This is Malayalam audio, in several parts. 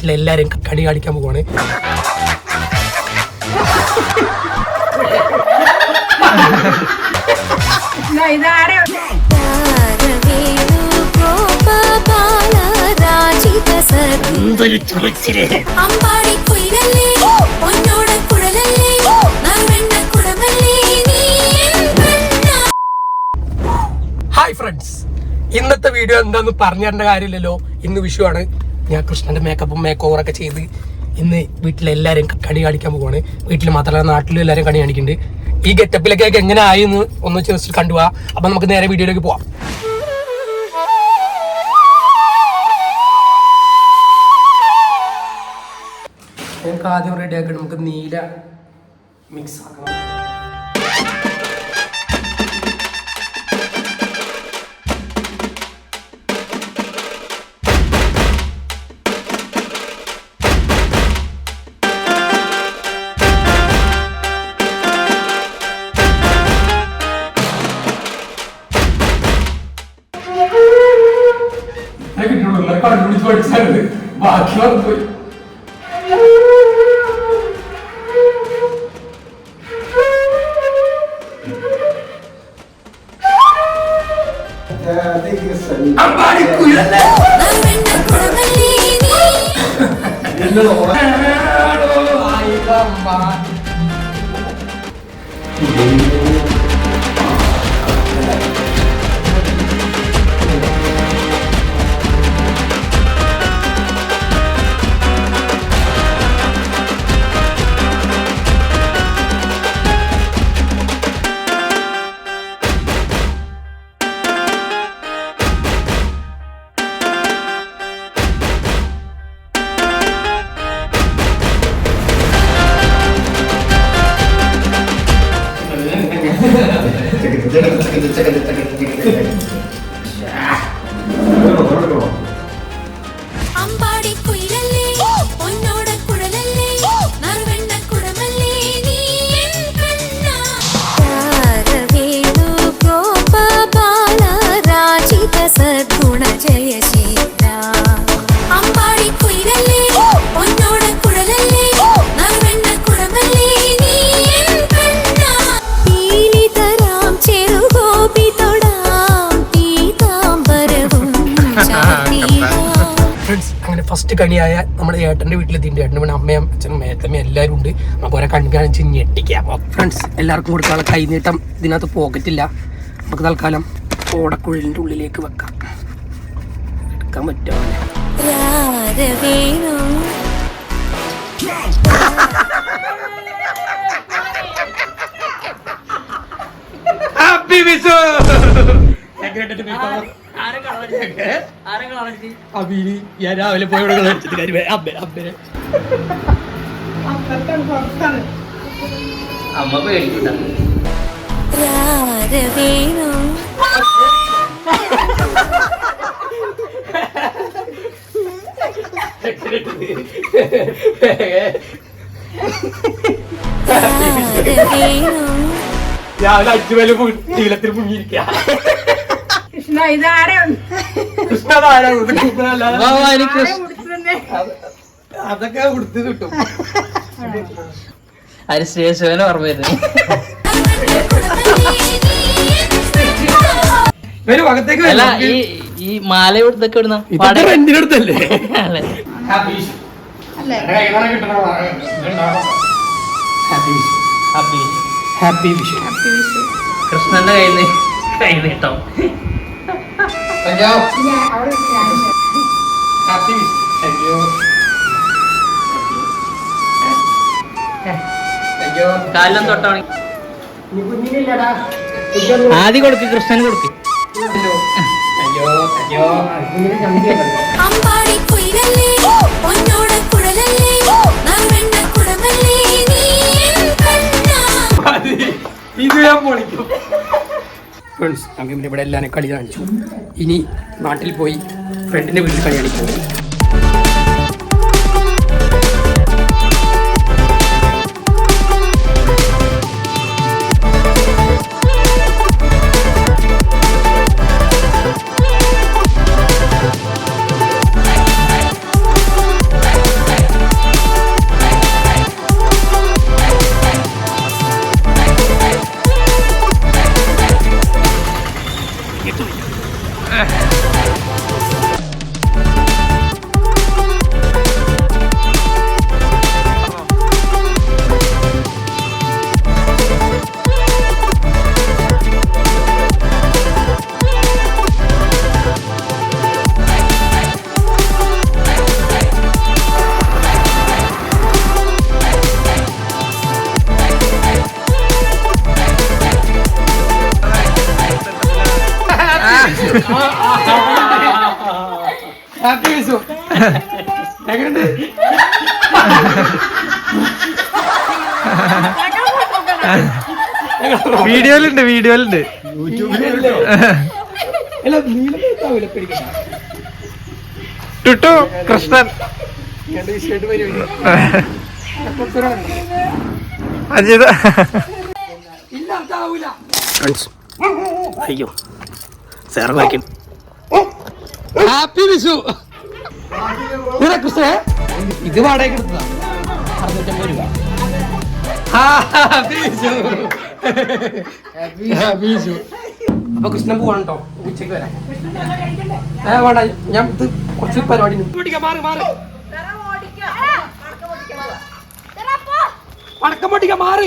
വീട്ടിലെല്ലാരും കടി കാണിക്കാൻ പോവാണ്. എന്തൊരു ചൊറിച്ചിൽ അമ്പാടി കുയിലല്ലേ കുഴലല്ലേ ഹായ് ഫ്രണ്ട്സ് ഇന്നത്തെ വീഡിയോ എന്താന്ന് പറഞ്ഞു തരേണ്ട കാര്യമില്ലല്ലോ. ഇന്ന് വിഷു ആണ് ഞാൻ കൃഷ്ണന്റെ മേക്കപ്പും മേക്ക് ഓവറൊക്കെ ചെയ്ത് ഇന്ന് വീട്ടിലെല്ലാരും കണി കാണിക്കാൻ പോവാണ്. വീട്ടിൽ മാത്രമല്ല നാട്ടിലും എല്ലാവരും കണി കാണിക്കുന്നുണ്ട് ഈ ഗെറ്റപ്പിലൊക്കെ എങ്ങനെ ആയി എന്ന് ഒന്ന് ചോദിച്ചിട്ട് കണ്ടുപോവാ അപ്പൊ നമുക്ക് നേരെ വീഡിയോയിലേക്ക് പോവാം. ഞങ്ങൾക്ക് ആദ്യം റെഡി ആക്കണം നമുക്ക് നീല മിക്സ് ആക്കണം വന്നു പോയി അമ്പാടി കുയിലല്ലേ നറുവെണ്ണ കുടമല്ലേ കണിയായ നമ്മുടെ ഏട്ടന്റെ വീട്ടിലെത്തിയിട്ടുണ്ട്. ഏട്ടന്റെ പിന്നെ അമ്മയും അച്ഛനും മേത്തമ്മയും എല്ലാവരും ഉണ്ട്. നമുക്ക് ഓരോ കണി കാണിച്ച് ഞെട്ടിക്കാം. അപ്പോൾ ഫ്രണ്ട്സ് എല്ലാവർക്കും കൊടുക്കാനുള്ള കൈനീട്ടം ഇതിനകത്ത് പോക്കറ്റില്ല. നമുക്ക് തൽക്കാലം ഓടക്കുഴലിന്റെ ഉള്ളിലേക്ക് വെക്കാം. എടുക്കാൻ പറ്റുമോ ഹാപ്പി വിഷു അബീനി ഞാൻ രാവിലെ പോയി ഇവിടെ കളിച്ചിട്ട് കാര്യം അമ്മ പേടിക്കണ്ട രാവിലെ അഞ്ചു ജീവിതത്തിൽ മുങ്ങിയിരിക്കുക കൃഷ്ണ ഇതാരെ? കൃഷ്ണ അതൊക്കെ കിട്ടും. അത് സ്റ്റേഷന് ഓർമ്മ വരുന്നു വരും അകത്തേക്ക് അല്ല ഈ ഈ മാല ഇവിടുത്തൊക്കെ ഇവിടുന്ന ഇതൊക്കെ റെന്റിനടുത്തല്ലേ? ഹാപ്പി വിഷു കൃഷ്ണന്റെ കയ്യിൽ നിന്ന് കൈ നീട്ടം താങ്ക് യു താങ്ക് യു കാലം തൊട്ടാണ് ആദ്യം കൊടുക്ക് കൃഷ്ണന് കൊടുക്ക്. അമ്പാടി കുയിലല്ലേ കുഴലല്ലേ കുടമല്ലേ നീ. ഇത് ഞാൻ പൊളിക്കും. ഫ്രണ്ട്സ് പിന്നെ ഇവിടെ എല്ലാവരും കളി കാണിച്ചു. ഇനി നാട്ടിൽ പോയി ഫ്രണ്ടിന്റെ വീട്ടിൽ കളി കാണിക്കും വീഡിയോയിലുണ്ട് വീഡിയോയിലുണ്ട്. ടുട്ടു കൃഷ്ണൻ. അജിത. അയ്യോ. സാറ് ബാക്കി ഹാപ്പി വിഷു കൃഷ്ണേ. ഇത് വാടക അറുന്നൂറ്റമ്പത് രൂപ അപ്പൊ കൃഷ്ണൻ പോവാണ് കേട്ടോ ഉച്ചയ്ക്ക് വരാം ഏ വേണ്ട ഞാൻ ഇത് കുറച്ച് പരിപാടി മാറി മാറി. മാറ് മാറ് പടക്കം പൊട്ടിക്കാം മാറ്.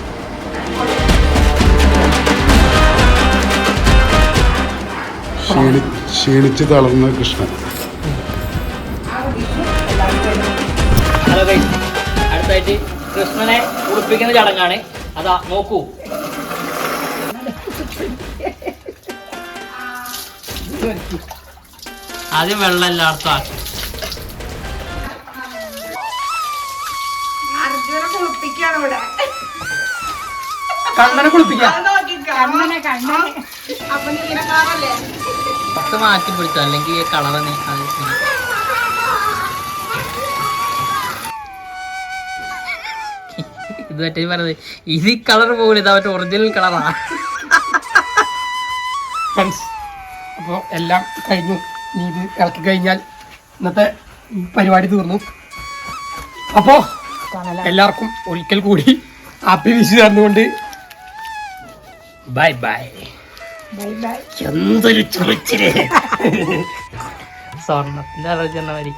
ക്ഷീണി ക്ഷീണിച്ച് തളർന്ന കൃഷ്ണൻ. ഹലോ അടുത്തായിട്ട് കൃഷ്ണനെ ഉടുപ്പിക്കുന്ന ചടങ്ങാണ്. അതാ നോക്കൂ. ആദ്യം വെള്ളം എല്ലായിടത്തും ആക്കി. അർജുനെ കുളിപ്പിക്കാണ് ഇവിടെ. കണ്ണനെ കുളിപ്പിക്കാം. കണ്ണനെ കണ്ണനെ. അപ്പൊ നീല കാറല്ലേ പത്ത് മാറ്റി പിടിച്ചു അല്ലെങ്കിൽ ഈ കളർ ഇത് മറ്റേ പറഞ്ഞത് ഇത് കളർ പോകില്ല ഇത് അവന്റെ ഒറിജിനൽ കളറാണ് അപ്പോൾ എല്ലാം കഴിഞ്ഞു. നീ ഇത് ഇറക്കി കഴിഞ്ഞാൽ ഇന്നത്തെ പരിപാടി തീർന്നു. അപ്പോൾ എല്ലാവർക്കും ഒരിക്കൽ കൂടി ഹാപ്പി വിഷു തന്നുകൊണ്ട് ബൈ ബൈ. എന്തൊരു ചൊറിച്ചിൽ. സ്വർണത്തിന്റെ മാതിരി